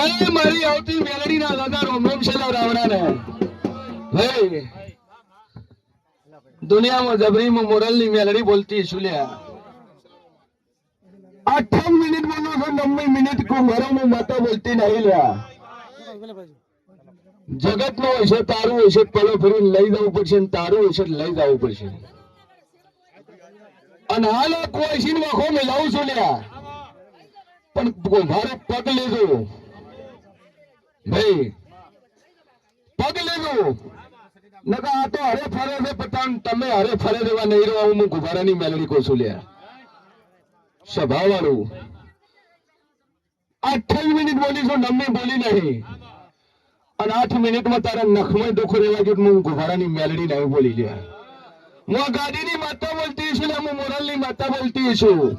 હે મારી આવતી મેલડીના દાદા રોમ રોમ શેલા રાવણાને. હે દુનિયામાં જબરીમાં મોરલની મેલડી બોલતી છું લ્યા. અઠાવન મિનિટ બોલો છો નવ્વઈ મિનિટ કો મારો માતા બોલતી નહીં લ્યા. જગત નો હશે તારું હશે પલો ફરી લઈ જવું પડશે તારું હશે લઈ જવું પડશે. અને હાલ આ માં છે મેં લાવું છું લ્યા. પણ મારો પગ લીધો. મેલડી કહું લ્યા. બોલી છું નમ્મી તારા નખમાં દુઃખ રહેવા જો હું ગુભારાની મેલડી નહીં બોલી, લ્યા. હું ગાડીની માતા બોલતી છું ને હું મોરલની માતા બોલતી છું.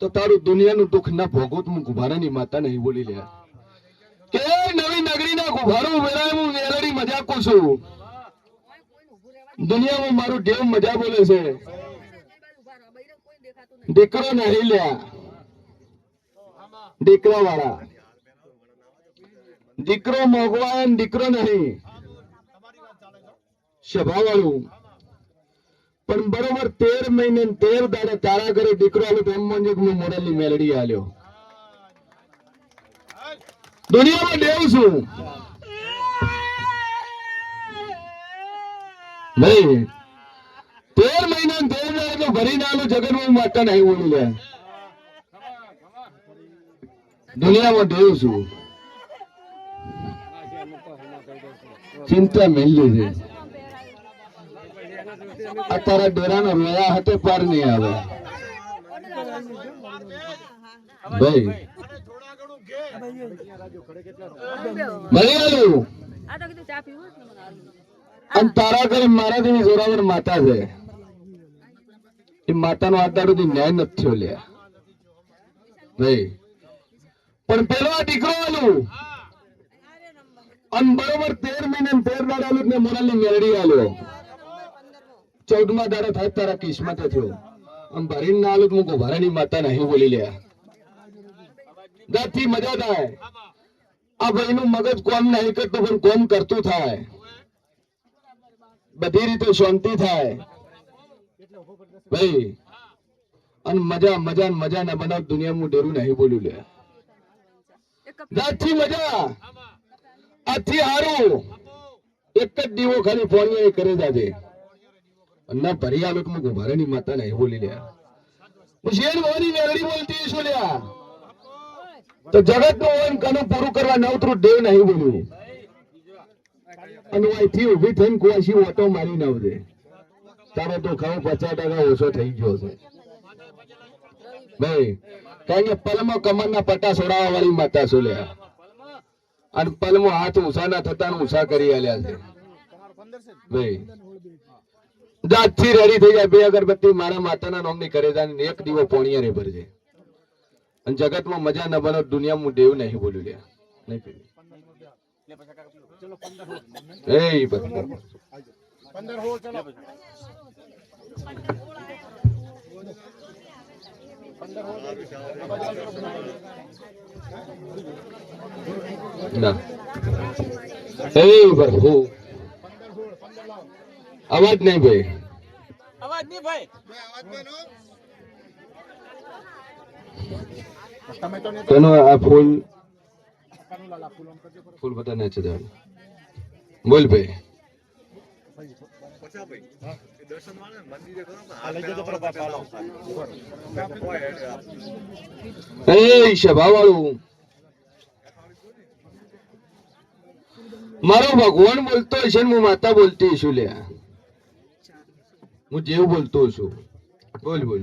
તો તારું દુનિયાનું દુઃખ ના ભોગવું હું હું ગુભારાની માતા નહીં બોલી લે કે નવી નગરીના ગુભારો વેળાએ હું વેલડી મજાકું છું. દુનિયામાં મારું ઢેવ મજા બોલે છે. દીકરો નહીં લ્યા. દીકરા વાળા દીકરો મોગવાન દીકરો નહીં. સભા પણ બરોબર તેર મહિને તેર દાડે તારા ઘરે દીકરો આવ્યો તો એમ હું મેલડી આલ્યો. દુનિયામાં દેવ છું. ભાઈ તેર મહિના તેર દાડે ભરી નાનું જગત હું માટે નહીં બોલી લે. દુનિયામાં દેવ છું. ચિંતા મેલી છે. અત્યારે ડેરાનો રોયા હતે પાર નહીં આવે. ભાઈ મળી. અને તારા પણ પેલો આ આલું. અને બરોબર તેર મહિને તેર દાડા ને મોરાલની મેળડી આલ્યો. ચૌદમા દાડા થાય તારા કિસ્મત થયો. અને ભરીને ના આલું હું ગોભારાની માતા નહીં બોલી લ્યા. ગાથી મજા થાય આ ભાઈનું મગજ કોમ નહીં કરતું, પણ કોમ કરતું થાય. બધી રીતે શાંતિ થાય. ભાઈ, અને મજા મજા મજા ના બનાવ દુનિયામાં ડેરું નહીં બોલ્યું લે. જાતથી મજા. આથી હારું. એક જ દીવો ખાલી ફોન કરે જાજે ના, ભરી આવે કે હું ગોભારાની માતા નહીં બોલી લે. હું શેર મોની મેરડી બોલતી છું લ્યા. તો જગતનું હોય કનું પૂરું કરવા નવતરું દેવ નહીં બોલ્યું. અને અહીંથી ઊભી થઈને કુવાસી ઓટો મારી નાવજે તારો તો ખાવ પચાસ ટકા ઓછો થઈ ગયો છે. ભાઈ, કારણ કે પલમાં કમરના પટ્ટા સોડાવા વાળી માતા શું લે અને પલમો હાથ ઊંચા ના થતા ઊંચા કરી આલ્યા છે. ભાઈ, જાતથી રેડી થઈ જાય. બે અગરબત્તી મારા માતાના નોમની કરે એક દીવો પોણીએ રે ભરજે. અને જગતમાં મજા ન બનો દુનિયામાં હું દેવ નહીં બોલ્યું લે નહીં પીવું. એ બરાબર ના એ બરાબર અવાજ નહીં ભાઈ. અવાજ નહીં ભાઈ. તેનો આ ફૂલ ફૂલ બધા નાચે વાળું મારો ભગવાન બોલતો ને, હું માતા બોલતી છું લ્યા. હું જેવું બોલતો છું. બોલ બોલ.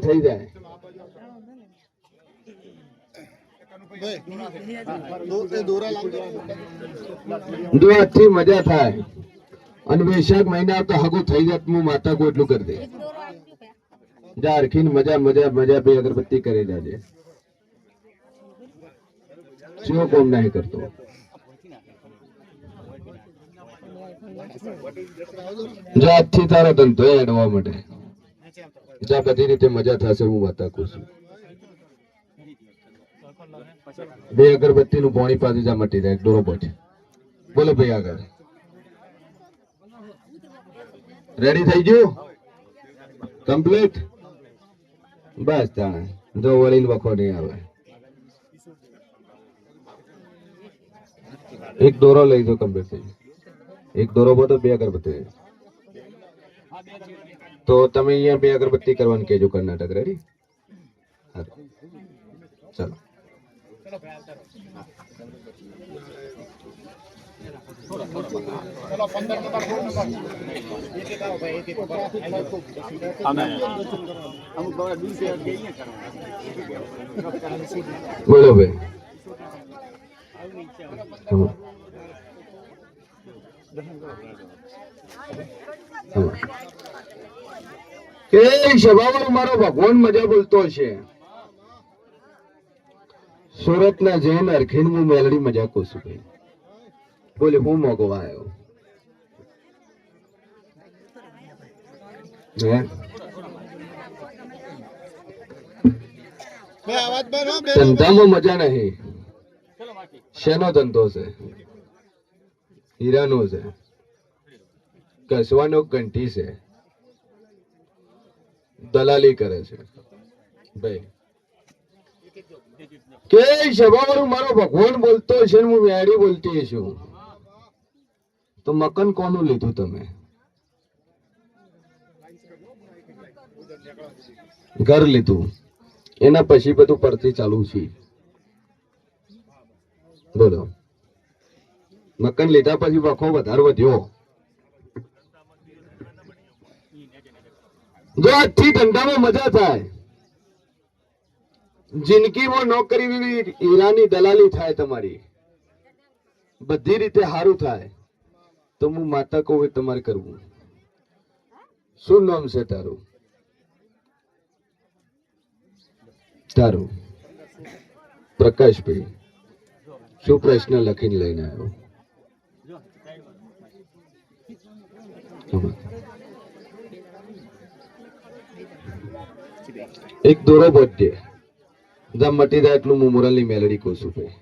થઈ જાય. મજા થાય. અને વૈશાખ મહિના તો હગું થઈ જાય હું માતા ગોટલું એટલું કરી દે જા મજા મજા મજા બે અગરબત્તી કરી જાજે શું કોમ નહીં કરતો જાતથી તારો ધંધો એડવા માટે. જા બધી રીતે મજા થશે, હું કહું છું. બે અગરબત્તી નું પાણી પાછી જા મટી જાય ડોરો પછી બોલો ભાઈ આગળ. રેડી થઈ ગયું? કમ્પ્લીટ બસ તાણે. જો વળીને વખો નહીં આવે. એક દોરો લઈ દો કમ્પ્લીટ થઈ ગયું. એક દોરો બોલો બે અગરબત્તી તો તમે અહીંયા બે અગરબત્તી કરવાની કહેજો કર્ણાટક રેડી હા ચાલો અમે અમુક બાબા દિવસે જઈએ કરવા બોલો ભાઈ હા. હા. કે સભામાં મારો ભગવાન મજા બોલતો છે સુરતના જૈન અરખીન હું મેલડી મજા કહું છું ભાઈ બોલે હું મોગવા આવ્યો ધંધામાં મજા નહીં. શેનો ધંધો છે? હીરાનો છે. કસવાનો કંઠી છે. દલાલી કરે છે. ભાઈ. કે સભાવાળું મારો ભગવાન બોલતો છે હું વ્યાડી બોલતી છું. તો મકન કોનું લીધું તમે? ઘર લીધું. એના પછી બધું પરથી ચાલુ છે. બોલો. મકાન લીધા પછી વખો વધારે વધ્યો. જો આજથી ધંધામાં મજા થાય. જિંદગીમાં નોકરી હીરાની દલાલી થાય તમારી. બધી રીતે સારું થાય. તો હું માતા કહું તમારે કરવું. શું નામ છે તારું? તારું. પ્રકાશભાઈ. શું પ્રશ્ન લખીને લઈને આવ્યો? એક દોરો બર્થડે બધા મટી જાય એટલું હું મુરલની મેલડી કહું છું ભાઈ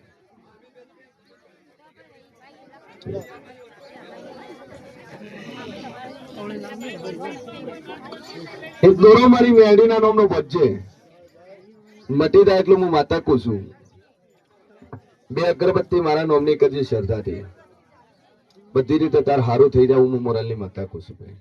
એક દોરો મારી મેલડીના નામનો બધે મટી જાય એટલું હું માતા કહું છું બે અગરબત્તી મારા નોમની કરજે શ્રદ્ધાથી બધી રીતે તાર સારું થઈ જાય, હું મોરલની માતા કહું છું ભાઈ.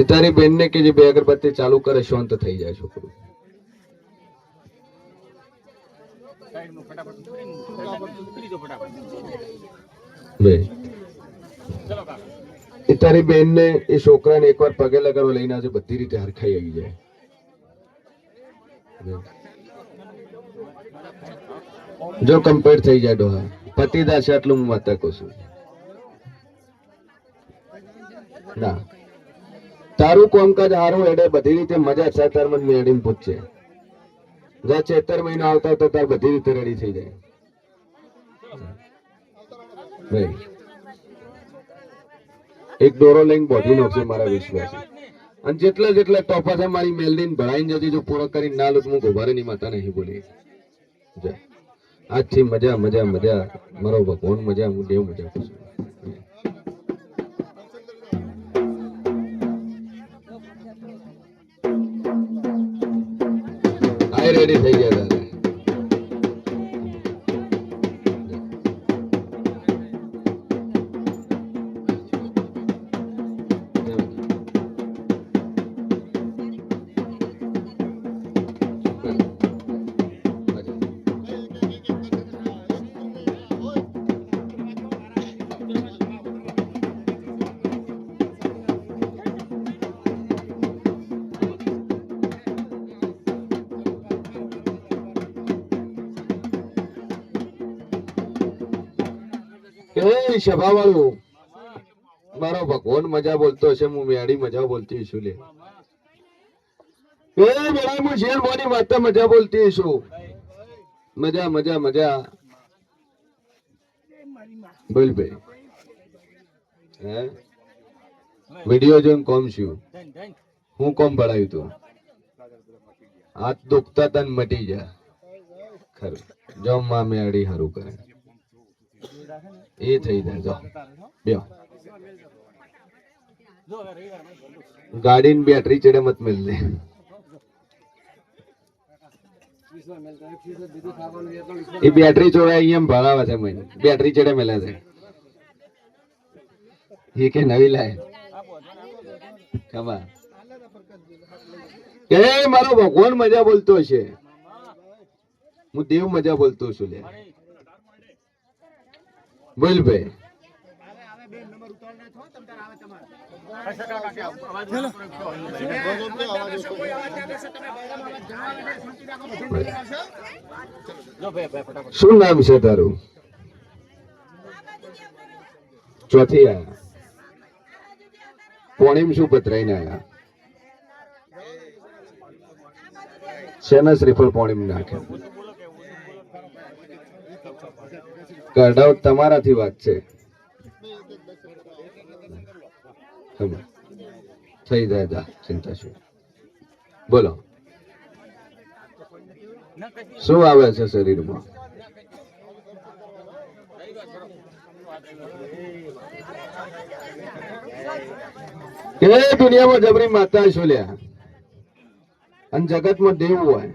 એ તારી બેનને કે જે બે અગરબત્તી ચાલુ કરે, શાંત થઈ જાય છોકરું. બે ચલો કાકા એ તારી બેનને એ છોકરાને એકવાર પગે લગાડો લઈને આવજે બધી રીતે હરખાઈ આવી જાય. જો કમ્પ્લીટ થઈ જાય ડોહા. પતિદા છે આટલું હું માતા કહું છું. ના. તારું કોમકાજ હારું એડે બધી રીતે મજા છે તાર મને મેળીને પૂછશે જો ચેતર મહિનો આવતા તો તાર બધી રીતે રેડી થઈ જાય. એક દોરો લઈને બોધી નાખશે મારા વિશ્વાસ. અને જેટલા જેટલા ટોપા છે મારી મેલડીને ભરાઈને જતી જો પૂરો કરીને ના લઉં હું ગોભારેની માતા નહીં બોલી જય આજથી મજા મજા મજા. મારો ભગવાન મજા હું દેવ મજા કરું છું. આય રેડી થઈ ગયા તારે સભા વાળું મારો ભગવાન મજા બોલતો હશે, હું મેળી મજા બોલતી છું લે. એ મેળા, હું શેર બોની માતા મજા બોલતી છું મજા મજા મજા. બોલ ભાઈ હે? વિડિયો જોઈને કોમ છું હું કોમ ભણાવ્યું તું. હાથ દુખતા તન મટી જા. ખરું. જો માં મેળી હારું કરે. એ થઈ જાય, જો. બોલું ગાડીની બેટરી ચડે મત મિલ એ બેટરી ચોરાય અહીંયા ભરાવે છે મહિને. બેટરી ચડે મેલે છે. એ કે નવી લાય. ખબર? કે મારો ભગવાન મજા બોલતો છે હું દેવ મજા બોલતો છું લે બોલ ભાઈ જો ભાઈ ભાઈ ફટાફટ શું નામ છે તારું? ચોથી આ પોણીમ શું પતરાઈને આયા. શેના શ્રીફળ પોણીમ નાખે? કઢાવ તમારાથી વાત છે. થઈ જાય દા, ચિંતા શું. બોલો. શું આવે છે શરીરમાં? દુનિયામાં જબરી માતા શું લ્યા. અને જગતમાં દેવું હોય.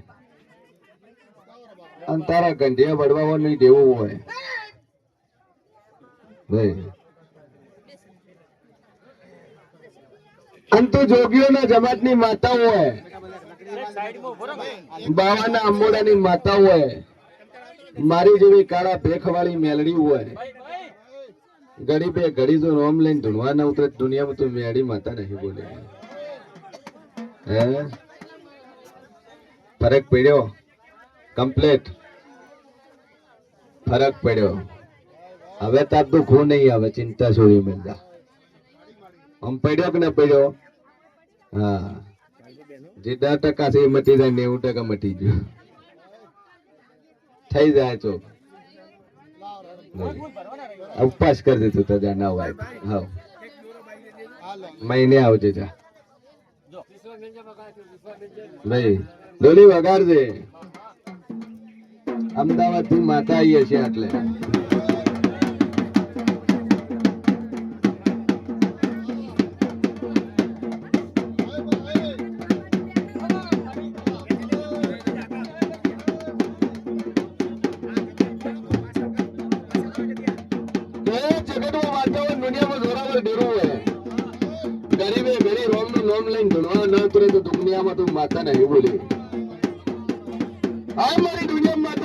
અને તારા ગંઢિયા વડવાઓ નહીં દેવું હોય. અંતુ જોગીઓના જમાતની માતા હોય બાવાના અંબોડાની માતા હોય મારી જેવી કાળા ભેખવાળી મેલડી હોય ઘડી બે ઘડી જો રોમ લઈને ધૂણવા ના ઉતરે, દુનિયામાં તું મેળી માતા નહીં બોલે. હે? ફરક પડ્યો? કમ્પ્લેટ. ફરક પડ્યો. હવે તાર દુઃખો નહીં આવે, ચિંતા છોડી મેલતા આમ પડ્યો કે ના પડ્યો? હા. જે દસ ટકા છે, એ મટી જાય, નેવું ટકા મટી ગયું. થઈ જાય તો. ઉપવાસ કરી દીધું તો જા, ના હોય હા મહિને આવજે જા. ભાઈ ડોલી વગાડજે. અમદાવાદથી માતા આવીએ છીએ એટલે. દુનિયામાં તો માતા નહીં બોલી. આ મારી દુનિયામાં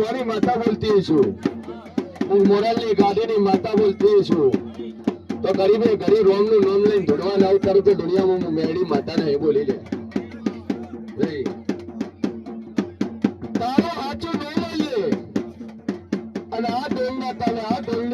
મારી માતા બોલતી છું. હું મોરાલની ગાડીની માતા બોલતી છું. તો ગરીબે ગરીબ રોમનું નામ લઈને ધૂણવા ના ઉતારું તો દુનિયામાં હું મેળી માતા નહીં બોલી લે.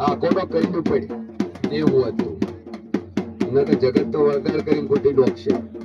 આ કોટો કઈ પડે. એવું હતું. કે જગત તો વળગાડ કરીને ખોટી આવજે